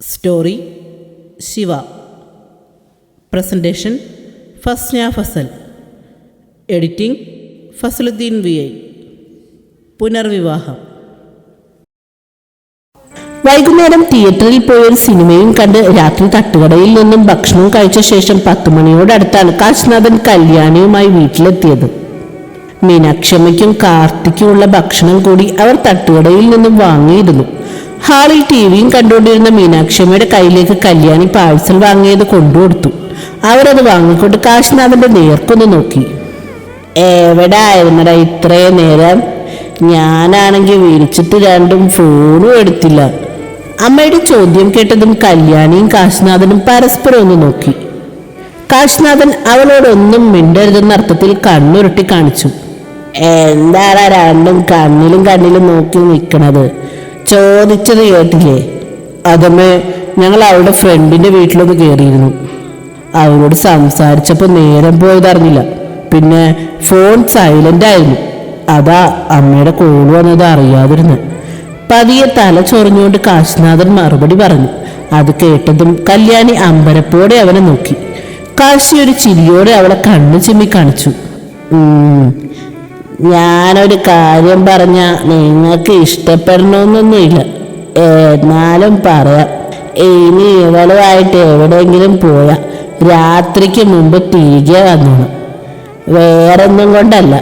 Story Shiva presentation Fasna Fasal editing Fasaluddin V I പുനർവിവാഹം വൈകുന്നേരം തിയേറ്ററിൽ പോയൊരു സിനിമയും കണ്ട് രാത്രി തട്ടുകടയിൽ നിന്നും ഭക്ഷണം കഴിച്ച ശേഷം പത്തുമണിയോടടുത്താണ് കാശ്നാഥൻ കല്യാണിയുമായി വീട്ടിലെത്തിയത്. മീനാക്ഷമ്മയ്ക്കും കാർത്തിക്കുമുള്ള ഭക്ഷണം കൂടി അവർ തട്ടുകടയിൽ നിന്നും വാങ്ങിയിരുന്നു. ഹാളിൽ ടി വിയും കണ്ടുകൊണ്ടിരുന്ന മീനാക്ഷമ്മയുടെ കയ്യിലേക്ക് കല്യാണി പാഴ്സൽ വാങ്ങിയത് കൊണ്ടുകൊടുത്തു. അവരത് വാങ്ങിക്കൊണ്ട് കാശ്നാഥന്റെ നേർക്കൊന്ന് നോക്കി. എവിടെ ആയിരുന്നടാ ഇത്രയും നേരം? ഞാനാണെങ്കിൽ വിളിച്ചിട്ട് രണ്ടും ഫോണും എടുത്തില്ല. അമ്മയുടെ ചോദ്യം കേട്ടതും കല്യാണിയും കാശ്നാഥനും പരസ്പരം ഒന്ന് നോക്കി. കാശ്നാഥൻ അവളോടൊന്നും മിണ്ടരുതെന്ന അർത്ഥത്തിൽ കണ്ണുരുട്ടി കാണിച്ചു. എന്താണ് രണ്ടും കണ്ണിലും കണ്ണിലും നോക്കി നിൽക്കണത് ചോദിച്ചത് കേട്ടില്ലേ? അതമ്മേ ഞങ്ങൾ അവളുടെ ഫ്രണ്ടിന്റെ വീട്ടിലൊന്ന് കയറിയിരുന്നു അവരോട് സംസാരിച്ചപ്പോൾ നേരം പോയതറിഞ്ഞില്ല പിന്നെ ഫോൺ സൈലന്റ് ആയിരുന്നു. അതാ അമ്മയുടെ കോൾ വന്നത് അറിയാതിരുന്നു. പതിയെ തല ചൊറിഞ്ഞുകൊണ്ട് കാശിനാഥൻ മറുപടി പറഞ്ഞു. അത് കേട്ടതും കല്യാണി അമ്പരപ്പോടെ അവനെ നോക്കി. കാശി ഒരു ചിരിയോടെ അവളെ കണ്ണു ചിമ്മി കാണിച്ചു. "ഉം, ഞാനൊരു കാര്യം പറഞ്ഞ നിങ്ങൾക്ക് ഇഷ്ടപ്പെടണമെന്നൊന്നുമില്ല എന്നാലും പറയാം. ഇനി ഇവളുമായിട്ട് എവിടെയെങ്കിലും പോയാ രാത്രിക്ക് മുമ്പ് തിരികെ വേറെ വേറൊന്നും കൊണ്ടല്ല.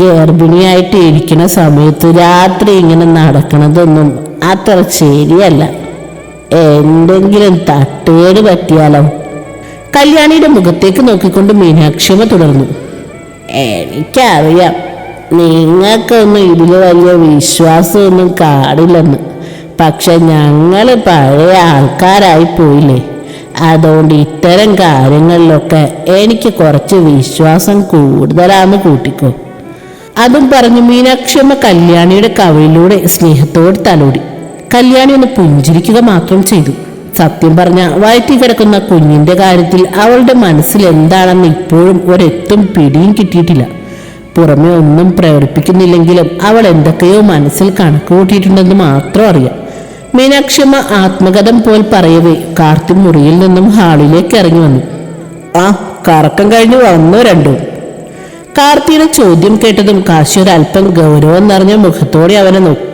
ഗർഭിണിയായിട്ട് ഇരിക്കുന്ന സമയത്ത് രാത്രി ഇങ്ങനെ നടക്കണതൊന്നും അത്ര ശരിയല്ല. എന്തെങ്കിലും തട്ടേട് പറ്റിയാലോ? കല്യാണിയുടെ മുഖത്തേക്ക് നോക്കിക്കൊണ്ട് മീനാക്ഷിമ തുടർന്നു. എനിക്കറിയാം. നിങ്ങൾക്കൊന്നും ഇതിൽ വലിയ വിശ്വാസമൊന്നും കാടില്ലെന്ന് പക്ഷെ ഞങ്ങൾ പഴയ ആൾക്കാരായി പോയില്ലേ? അതുകൊണ്ട് ഇത്തരം കാര്യങ്ങളിലൊക്കെ എനിക്ക് കുറച്ച് വിശ്വാസം കൂടുതലാന്ന് കൂട്ടിക്കോ. അതും പറഞ്ഞു മീനാക്ഷമ്മ കല്യാണിയുടെ കവയിലൂടെ സ്നേഹത്തോട് തലോടി. കല്യാണി ഒന്ന് പുഞ്ചിരിക്കുക മാത്രം ചെയ്തു. സത്യം പറഞ്ഞ വയറ്റി കിടക്കുന്ന കുഞ്ഞിന്റെ കാര്യത്തിൽ അവളുടെ മനസ്സിൽ എന്താണെന്ന് ഇപ്പോഴും ഒരെത്തും പിടിയും കിട്ടിയിട്ടില്ല. പുറമെ ഒന്നും പ്രകടിപ്പിക്കുന്നില്ലെങ്കിലും അവൾ എന്തൊക്കെയോ മനസ്സിൽ കണക്ക് കൂട്ടിയിട്ടുണ്ടെന്ന് മാത്രം അറിയാം. മീനാക്ഷമ്മ ആത്മകഥം പോൽ പറയവേ കാർത്തി മുറിയിൽ നിന്നും ഹാളിലേക്ക് ഇറങ്ങി വന്നു. ആ കറക്കം കഴിഞ്ഞു വന്നു രണ്ടും. കാർത്തിയുടെ ചോദ്യം കേട്ടതും കാശി ഒരല്പം ഗൗരവം നിറഞ്ഞ മുഖത്തോടെ അവനെ നോക്കും.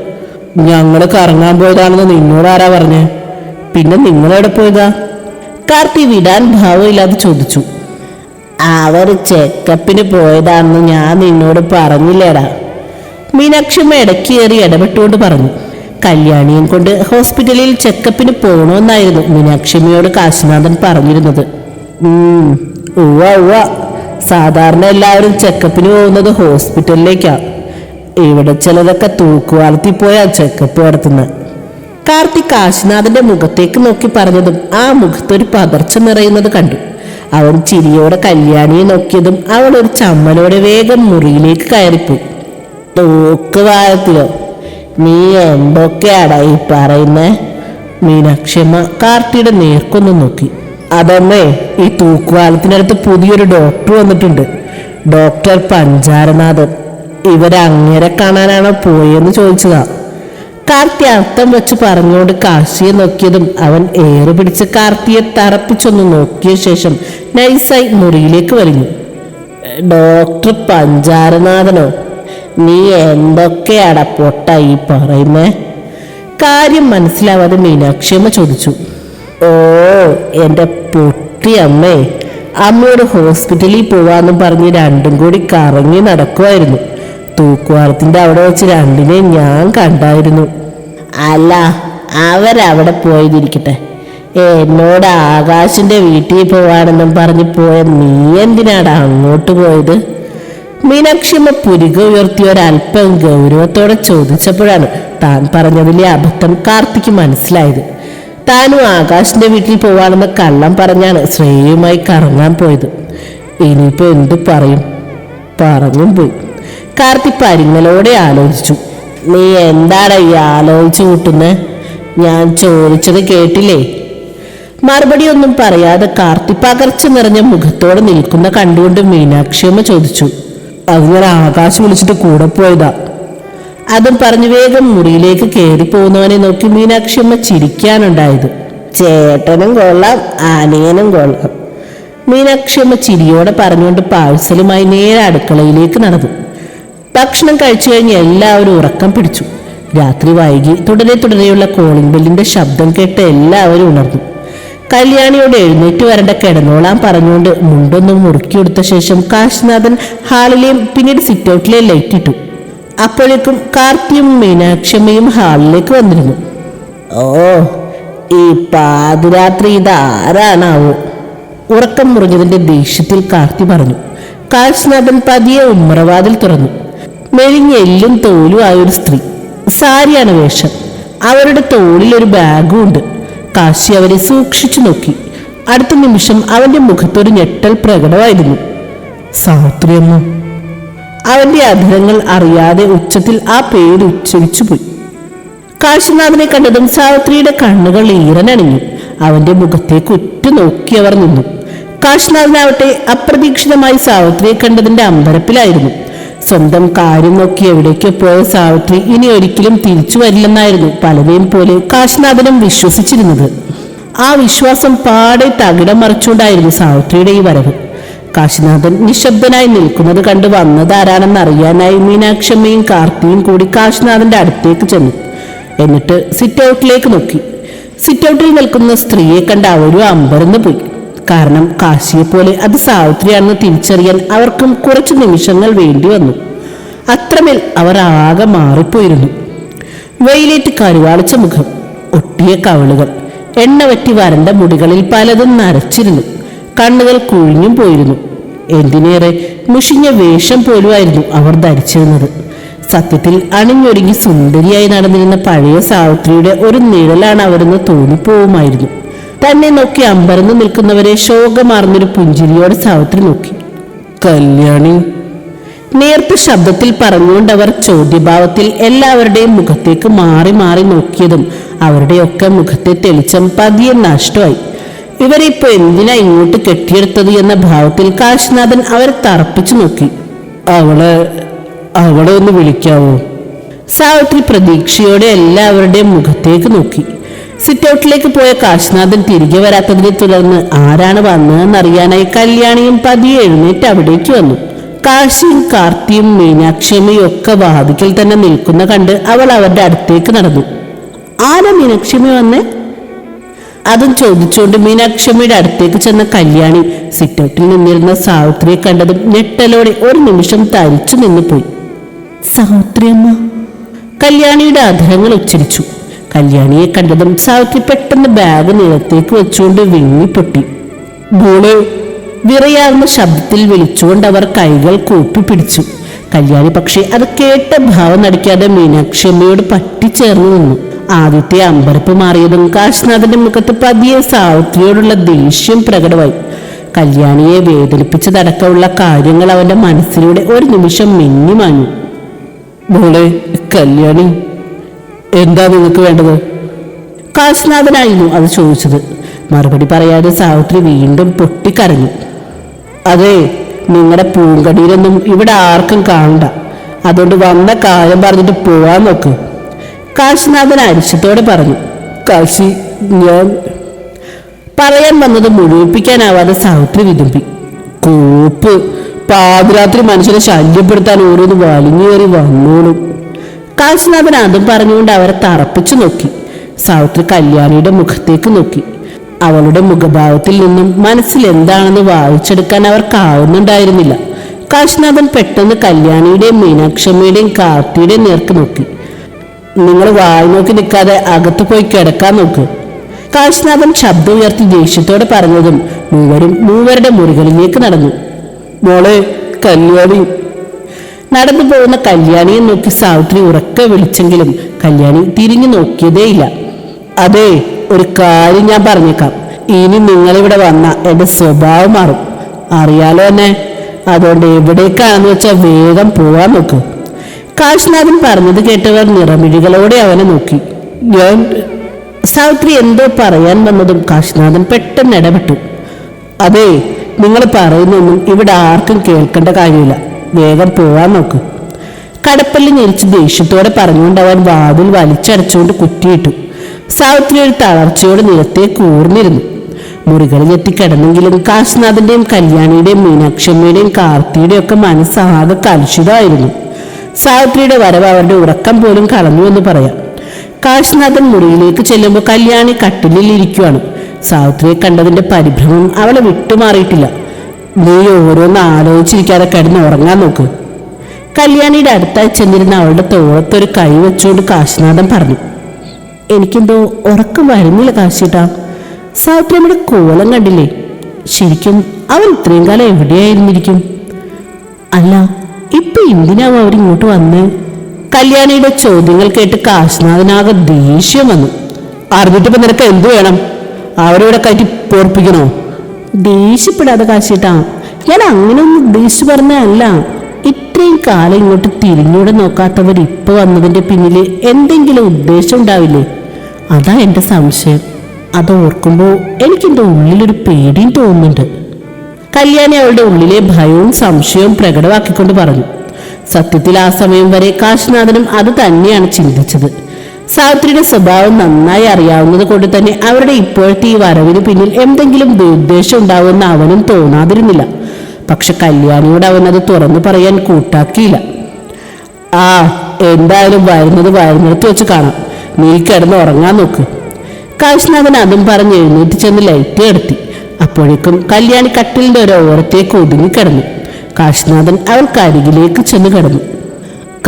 ഞങ്ങൾ കറങ്ങാൻ പോയതാണെന്ന് നിന്നോട് ആരാ പറഞ്ഞേ? പിന്നെ നിങ്ങളെവിടെ പോയതാ? കാർത്തി വിടാൻ ഭാവമില്ലാതെ ചോദിച്ചു. അവർ ചെക്കപ്പിന് പോയതാണെന്ന് ഞാൻ നിന്നോട് പറഞ്ഞില്ലേടാ. മീനാക്ഷിമ്മ ഇടയ്ക്ക് കയറി ഇടപെട്ടുകൊണ്ട് പറഞ്ഞു. കല്യാണിയും കൊണ്ട് ഹോസ്പിറ്റലിൽ ചെക്കപ്പിന് പോകണമെന്നായിരുന്നു മീനാക്ഷിമ്മയോട് കാശിനാഥൻ പറഞ്ഞിരുന്നത്. ഉം, ഉവ്വ ഉവ്വ. സാധാരണ എല്ലാവരും ചെക്കപ്പിന് പോകുന്നത് ഹോസ്പിറ്റലിലേക്കാണ് ഇവിടെ ചിലതൊക്കെ തൂക്കുവാലത്തിൽ പോയാ ചെക്കപ്പ് നടത്തുന്നത് കാർത്തിക് കാശിനാഥന്റെ മുഖത്തേക്ക് നോക്കി പറഞ്ഞതും ആ മുഖത്തൊരു പതർച്ച നിറയുന്നത് കണ്ടു. അവൻ ചിരിയോടെ കല്യാണിയെ നോക്കിയതും അവൾ ഒരു ചമ്മലോടെ വേഗം മുറിയിലേക്ക് കയറിപ്പോയി. തോക്ക് വാഴത്തിലോ? നീ എന്തൊക്കെയാടാ ഈ പറയുന്നേ? മീനാക്ഷിയമ്മ കാർത്തിയുടെ നേർക്കൊന്ന് നോക്കി. അതമ്മേ ഈ തൂക്കുവാലത്തിനടുത്ത് പുതിയൊരു ഡോക്ടർ വന്നിട്ടുണ്ട്. ഡോക്ടർ പഞ്ചാരനാഥൻ. ഇവരങ്ങനെ കാണാനാണോ പോയെന്ന് ചോദിച്ചതാ. കാർത്തി അർത്ഥം വെച്ച് പറഞ്ഞുകൊണ്ട് കാശിയെ നോക്കിയതും അവൻ ഏറെ പിടിച്ച് കാർത്തിയെ തറപ്പിച്ചൊന്ന് നോക്കിയ ശേഷം നൈസായി മുറിയിലേക്ക് വലിഞ്ഞു. ഡോക്ടർ പഞ്ചാരനാഥനോ നീ എന്തൊക്കെയാടാ പൊട്ട ഈ പറയുന്നേ? കാര്യം മനസ്സിലാവാതെ മീനാക്ഷിയമ്മ ചോദിച്ചു. ഓ എന്റെ പൊട്ടി അമ്മേ അമ്മയോട് ഹോസ്പിറ്റലിൽ പോവാന്നും പറഞ്ഞ് രണ്ടും കൂടി കറങ്ങി നടക്കുമായിരുന്നു തൂക്കുവാരത്തിന്റെ അവിടെ വെച്ച് രണ്ടിനെ ഞാൻ കണ്ടായിരുന്നു. അല്ല അവരവിടെ പോയതിരിക്കട്ടെ എന്നോട് ആകാശിന്റെ വീട്ടിൽ പോവാണെന്നും പറഞ്ഞു പോയ നീ എന്തിനാടാ അങ്ങോട്ട് പോയത്? മീനാക്ഷിമ്മ പുരുക ഉയർത്തി ഒരല്പം ഗൗരവത്തോടെ ചോദിച്ചപ്പോഴാണ് താൻ പറഞ്ഞതിലെ അബദ്ധം കാർത്തിക്ക് മനസ്സിലായത്. താനും ആകാശിന്റെ വീട്ടിൽ പോവാണെന്ന് കള്ളം പറഞ്ഞാണ് ശ്രേയയുമായി കറങ്ങാൻ പോയത്. ഇനിയിപ്പോ എന്തു പറയും? പറഞ്ഞും പോയി. കാർത്തി പരിങ്ങലോടെ ആലോചിച്ചു. നീ എന്താടാ ഈ ആലോചിച്ചു കൂട്ടുന്നത് ഞാൻ ചോദിച്ചത് കേട്ടില്ലേ? മറുപടി ഒന്നും പറയാതെ കാർത്തി പകർച്ച നിറഞ്ഞ മുഖത്തോടെ നിൽക്കുന്ന കണ്ടുകൊണ്ട് മീനാക്ഷിയമ്മ ചോദിച്ചു അത് ഞാൻ ആകാശം വിളിച്ചിട്ട് കൂടെ പോയതാ. അതും പറഞ്ഞു വേഗം മുറിയിലേക്ക് കയറി പോകുന്നവനെ നോക്കി മീനാക്ഷിയമ്മ ചിരിക്കാനുണ്ടായത് ചേട്ടനും കൊള്ളാം ആനയനും കൊള്ളാം. മീനാക്ഷിയമ്മ ചിരിയോടെ പറഞ്ഞുകൊണ്ട് പാഴ്സലുമായി നേരെ അടുക്കളയിലേക്ക് നടന്നു. ഭക്ഷണം കഴിച്ചു കഴിഞ്ഞ് എല്ലാവരും ഉറക്കം പിടിച്ചു. രാത്രി വൈകി. തുടരെ തുടരെയുള്ള കോളിംഗ് ബെല്ലിന്റെ ശബ്ദം കേട്ട് എല്ലാവരും ഉണർന്നു. കല്യാണിയോട് എഴുന്നേറ്റ് വരേണ്ട കിടന്നോളാൻ പറഞ്ഞുകൊണ്ട് മുണ്ടൊന്ന് മുറുക്കിയെടുത്ത ശേഷം കാശിനാഥൻ ഹാളിലെയും പിന്നീട് സിറ്റൗട്ടിലെയും ലൈറ്റ് ഇട്ടു. അപ്പോഴേക്കും കാർത്തിയും മീനാക്ഷമ്മയും ഹാളിലേക്ക് വന്നിരുന്നു. ഓ ഈ പാതിരാത്രി ഇതാരാണാവോ? ഉറക്കം മുറിഞ്ഞതിന്റെ ദേഷ്യത്തിൽ കാർത്തി പറഞ്ഞു. കാശിനാഥൻ പതിയെ ഉമ്മറവാതിൽ തുറന്നു. മെലിഞ്ഞ എല്ലും തോലും ആയ ഒരു സ്ത്രീ. സാരിയാണ് വേഷം. അവരുടെ തോളിൽ ഒരു ബാഗും ഉണ്ട്. കാശി അവരെ സൂക്ഷിച്ചു നോക്കി. അടുത്ത നിമിഷം അവന്റെ മുഖത്തൊരു ഞെട്ടൽ പ്രകടമായിരുന്നു. സാത്രിയമ്മ അവന്റെ അധരങ്ങൾ അറിയാതെ ഉച്ചത്തിൽ ആ പേര് ഉച്ചരിച്ചു പോയി. കാശിനാഥനെ കണ്ടതും സാവിത്രിയുടെ കണ്ണുകൾ ഈറനണിഞ്ഞു. അവന്റെ മുഖത്തേക്ക് ഉറ്റുനോക്കി അവർ നിന്നു. കാശിനാഥനാവട്ടെ അപ്രതീക്ഷിതമായി സാവിത്രിയെ കണ്ടതിന്റെ അമ്പരപ്പിലായിരുന്നു. സ്വന്തം കാര്യം നോക്കി എവിടേക്ക് പോയ സാവിത്രി ഇനി ഒരിക്കലും തിരിച്ചു വരില്ലെന്നായിരുന്നു പലരെയും പോലെ കാശ്നാഥനും വിശ്വസിച്ചിരുന്നത്. ആ വിശ്വാസം പാടെ തകിടം മറിച്ചുകൊണ്ടായിരുന്നു സാവിത്രിയുടെ ഈ വരവ്. കാശിനാഥൻ നിശബ്ദനായി നിൽക്കുന്നത് കണ്ട് വന്നതാരാണെന്ന് അറിയാനായി മീനാക്ഷമ്മയും കാർത്തിയും കൂടി കാശിനാഥന്റെ അടുത്തേക്ക് ചെന്നു. എന്നിട്ട് സിറ്റ് ഔട്ടിലേക്ക് നോക്കി. സിറ്റ് ഔട്ടിൽ നിൽക്കുന്ന സ്ത്രീയെ കണ്ട് അവരും അമ്പരന്ന് പോയി കാരണം കാശിയെ പോലെ അത് സാവിത്രിയാണെന്ന് തിരിച്ചറിയാൻ അവർക്കും കുറച്ച് നിമിഷങ്ങൾ വേണ്ടി വന്നു. അത്രമേൽ അവർ ആകെ മാറിപ്പോയിരുന്നു. വെയിലേറ്റ് കരുവാളിച്ച മുഖം ഒട്ടിയ കവളുകൾ എണ്ണ വറ്റി വരണ്ട മുടികളിൽ പലതും നരച്ചിരുന്നു. കണ്ണുകൾ കുഴിഞ്ഞും പോയിരുന്നു. എന്തിനേറെ മുഷിഞ്ഞ വേഷം പോലുമായിരുന്നു അവർ ധരിച്ചിരുന്നത്. സത്യത്തിൽ അണിഞ്ഞൊരുങ്ങി സുന്ദരിയായി നടന്നിരുന്ന പഴയ സാവിത്രിയുടെ ഒരു നിഴലാണ് അവരെന്ന് തോന്നിപ്പോവുമായിരുന്നു. തന്നെ നോക്കി അമ്പരന്ന് നിൽക്കുന്നവരെ ശോകമാർന്നൊരു പുഞ്ചിരിയോടെ സാവിത്രി നോക്കി. കല്യാണി നേർത്ത ശബ്ദത്തിൽ പറഞ്ഞുകൊണ്ട് അവർ ചോദ്യഭാവത്തിൽ എല്ലാവരുടെയും മുഖത്തേക്ക് മാറി മാറി നോക്കിയതും അവരുടെയൊക്കെ മുഖത്തെ തെളിച്ചം പതിയെ നഷ്ടമായി. ഇവരിപ്പോ എന്തിനാ ഇങ്ങോട്ട് കെട്ടിയെടുത്തത് എന്ന ഭാവത്തിൽ കാശിനാഥൻ അവരെ തറപ്പിച്ചു നോക്കി. അവളെ അവളെ ഒന്ന് വിളിക്കാവോ? സാവിത്രി പ്രതീക്ഷയോടെ എല്ലാവരുടെയും മുഖത്തേക്ക് നോക്കി. സിറ്റൗട്ടിലേക്ക് പോയ കാശ്നാഥൻ തിരികെ വരാത്തതിനെ തുടർന്ന് ആരാണ് വന്നതെന്നറിയാനായി കല്യാണിയും പതിയെ എഴുന്നേറ്റ് അവിടേക്ക് വന്നു. കാശിയും കാർത്തിയും മീനാക്ഷിയമ്മയും ഒക്കെ വാതിക്കൽ തന്നെ നിൽക്കുന്ന കണ്ട് അവൾ അവരുടെ അടുത്തേക്ക് നടന്നു. ആരാ മീനാക്ഷിയമ്മ വന്നേ? അതും ചോദിച്ചുകൊണ്ട് മീനാക്ഷമ്മയുടെ അടുത്തേക്ക് ചെന്ന കല്യാണി സിറ്റൗട്ടിൽ നിന്നിരുന്ന സാവിത്രിയെ കണ്ടതും ഞെട്ടലോടെ ഒരു നിമിഷം തരിച്ചു നിന്നുപോയി. സാവിത്രിയമ്മ കല്യാണിയുടെ അധരങ്ങൾ ഉച്ചരിച്ചു. കല്യാണിയെ കണ്ടതും സാവിത്രി പെട്ടെന്ന് ബാഗ് നിലത്തേക്ക് വെച്ചുകൊണ്ട് വിങ്ങിപ്പൊട്ടി ഭൂണെ വിറയാർന്ന ശബ്ദത്തിൽ വിളിച്ചുകൊണ്ട് അവർ കൈകൾ കൂപ്പി പിടിച്ചു. കല്യാണി പക്ഷേ അത് കേട്ട ഭാവം നടിക്കാതെ മീനാക്ഷി അമ്മയോട് പറ്റിച്ചേർന്ന് നിന്നു. ആദ്യത്തെ അമ്പരപ്പ് മാറിയതും കാശ്നാഥന്റെ മുഖത്ത് പതിയെ സാവിത്രിയോടുള്ള ദേഷ്യം പ്രകടമായി. കല്യാണിയെ വേദനിപ്പിച്ചതടക്കമുള്ള കാര്യങ്ങൾ അവന്റെ മനസ്സിലൂടെ ഒരു നിമിഷം മിന്നി മാഞ്ഞു കല്യാണി എന്താ നിങ്ങൾക്ക് വേണ്ടത്? കാശ്നാഥനായിരുന്നു അത് ചോദിച്ചത്. മറുപടി പറയാതെ സാവിത്രി വീണ്ടും പൊട്ടിക്കരഞ്ഞു. അതെ നിങ്ങളുടെ പൂങ്കടിയിലൊന്നും ഇവിടെ ആർക്കും കാണണ്ട. അതുകൊണ്ട് വന്ന കാര്യം പറഞ്ഞിട്ട് പോവാൻ നോക്ക്. കാശിനാഥൻ അരിശത്തോടെ പറഞ്ഞു കാശി ഞാൻ പറയാൻ വന്നത് മുഴുവിപ്പിക്കാനാവാതെ സാവിത്രി വിതുമ്പി. കൂപ്പ് പാതിരാത്രി മനുഷ്യനെ ശല്യപ്പെടുത്താൻ ഓരോന്ന് വലിഞ്ഞു കയറി വന്നോളും. കാശിനാഥൻ അതും പറഞ്ഞുകൊണ്ട് അവരെ തറപ്പിച്ചു നോക്കി. സാവിത്രി കല്യാണിയുടെ മുഖത്തേക്ക് നോക്കി. അവളുടെ മുഖഭാവത്തിൽ നിന്നും മനസ്സിൽ എന്താണെന്ന് വായിച്ചെടുക്കാൻ അവർക്കാവുന്നുണ്ടായിരുന്നില്ല. കാശിനാഥൻ പെട്ടെന്ന് കല്യാണിയുടെയും മീനാക്ഷമ്മയുടെയും കാർത്തിയുടെയും നേർക്ക് നോക്കി. നിങ്ങൾ വായി നോക്കി നിൽക്കാതെ അകത്ത് പോയി കിടക്കാൻ നോക്ക്. കാശിനാഥൻ ശബ്ദം ഉയർത്തി ദേഷ്യത്തോടെ പറഞ്ഞതും മൂവരും മൂവരുടെ മുറികളിലേക്ക് നടന്നു. മോളെ കല്യാണി നടന്നു പോകുന്ന കല്യാണിയെ നോക്കി സാവിത്രി ഉറക്കെ വിളിച്ചെങ്കിലും കല്യാണി തിരിഞ്ഞു നോക്കിയതേയില്ല. അതെ ഒരു കാര്യം ഞാൻ പറഞ്ഞേക്കാം. ഇനി നിങ്ങളിവിടെ വന്ന എന്റെ സ്വഭാവം മാറും. അറിയാലോ എന്നെ? അതുകൊണ്ട് എവിടേക്കാണെന്ന് വെച്ചാൽ വേഗം പോവാൻ നോക്കൂ. കാശ്നാഥൻ പറഞ്ഞത് കേട്ടവർ നിറമിഴികളോടെ അവനെ നോക്കി. ഞാൻ സാവിത്രി എന്തോ പറയാൻ വന്നതും കാശ്നാഥൻ പെട്ടെന്ന് ഇടപെട്ടു. അതെ നിങ്ങൾ പറയുന്നൊന്നും ഇവിടെ ആർക്കും കേൾക്കേണ്ട കാര്യമില്ല. വേഗം പോവാൻ നോക്കൂ. കടപ്പല്ല് ഞെരിച്ച് ദേഷ്യത്തോടെ പറഞ്ഞുകൊണ്ട് അവൻ വാതിൽ വലിച്ചടച്ചുകൊണ്ട് കുറ്റിയിട്ടു. സാവിത്രി ഒരു തളർച്ചയോടെ നിലത്തെ കൂർന്നിരുന്നു. മുറികളിൽ എത്തിക്കിടന്നെങ്കിലും കാശിനാഥന്റെയും കല്യാണിയുടെയും മീനാക്ഷമ്മയുടെയും കാർത്തിയുടെയും ഒക്കെ മനസ്സാകെ കലുഷിതമായിരുന്നു. സാവിത്രിയുടെ വരവ് അവരുടെ ഉറക്കം പോലും കളഞ്ഞു എന്ന് പറയാം. കാശിനാഥൻ മുറിയിലേക്ക് ചെല്ലുമ്പോൾ കല്യാണി കട്ടിലിൽ ഇരിക്കുവാണ്. സാവിത്രിയെ കണ്ടതിന്റെ പരിഭ്രമം അവളെ വിട്ടുമാറിയിട്ടില്ല. നീ ഓരോന്ന് ആലോചിച്ചിരിക്കാതെ കിടന്ന് ഉറങ്ങാൻ നോക്ക്. കല്യാണിയുടെ അടുത്തായി ചെന്നിരുന്ന അവളുടെ തോളത്തൊരു കൈ വെച്ചുകൊണ്ട് കാശിനാഥൻ പറഞ്ഞു എനിക്കെന്തോ ഉറക്കം വരുന്നില്ല കാശിട്ടാ. സാവിത്രിയമ്മയുടെ കോലം കണ്ടില്ലേ? ശരിക്കും അവൻ ഇത്രയും കാലം എവിടെയായിരുന്നിരിക്കും? അല്ല ഇപ്പൊ എന്തിനാവും അവരിങ്ങോട്ട് വന്ന്? കല്യാണിയുടെ ചോദ്യങ്ങൾ കേട്ട് കാശിനാഥനാകെ ദേഷ്യം വന്നു. അറിഞ്ഞിട്ടിപ്പോ നിനക്ക് എന്തു വേണം? അവരിവിടെ കയറ്റി പോർപ്പിക്കണോ? ദേഷ്യപ്പെടാതെ കാശിട്ടാ. ഞാൻ അങ്ങനെ ഒന്നും ഉദ്ദേശിച്ചു പറഞ്ഞല്ല ഇത്രയും കാലം ഇങ്ങോട്ട് തിരിഞ്ഞൂടെ നോക്കാത്തവർ ഇപ്പൊ വന്നതിന്റെ പിന്നിൽ എന്തെങ്കിലും ഉദ്ദേശം ഉണ്ടാവില്ലേ അതാ എന്റെ സംശയം. അത് ഓർക്കുമ്പോ എനിക്കെന്റെ ഉള്ളിലൊരു പേടിയും തോന്നുന്നുണ്ട്. കല്യാണി അവളുടെ ഉള്ളിലെ ഭയവും സംശയവും പ്രകടമാക്കിക്കൊണ്ട് പറഞ്ഞു. സത്യത്തിൽ ആ സമയം വരെ കാശിനാഥനും അത് തന്നെയാണ് ചിന്തിച്ചത്. സാവിത്രിയുടെ സ്വഭാവം നന്നായി അറിയാവുന്നത് കൊണ്ട് തന്നെ അവരുടെ ഇപ്പോഴത്തെ ഈ വരവിന് പിന്നിൽ എന്തെങ്കിലും ദുരുദ്ദേശം ഉണ്ടാവുമെന്ന് അവനും തോന്നാതിരുന്നില്ല. പക്ഷെ കല്യാണിയോട് അവൻ അത് തുറന്നു പറയാൻ കൂട്ടാക്കിയില്ല. ആ എന്തായാലും വരുന്നത് വരുന്നിടത്ത് വെച്ച് കാണാം. നീ കിടന്ന് ഉറങ്ങാൻ നോക്ക്. കാശ്നാഥൻ അതും പറഞ്ഞ് എഴുന്നേറ്റ് ചെന്ന് ലൈറ്റ് എടുത്തി അപ്പോഴേക്കും കല്യാണി കട്ടിലിന്റെ ഒരു ഓരത്തേക്ക് ഒതുങ്ങി കിടന്നു. കാശ്നാഥൻ അവൾക്ക് അരികിലേക്ക് ചെന്ന് കിടന്നു.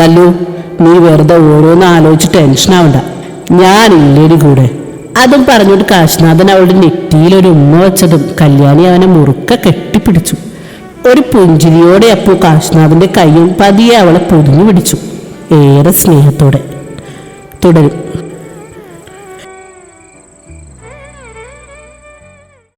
കല്ലു നീ വെറുതെ ഓരോന്ന് ആലോചിച്ച് ഞാൻ ഞാനില്ലേടി കൂടെ. അതും പറഞ്ഞിട്ട് കാശിനാഥൻ അവളുടെ നെറ്റിയിൽ ഒരു ഉമ്മ വെച്ചതും കല്യാണി അവനെ മുറുക്ക കെട്ടിപ്പിടിച്ചു. ഒരു പുഞ്ചിരിയോടെ അപ്പോൾ കാശിനാഥന്റെ കൈയും പതിയെ അവളെ പൊതിഞ്ഞു പിടിച്ചു. ഏറെ സ്നേഹത്തോടെ. തുടരും.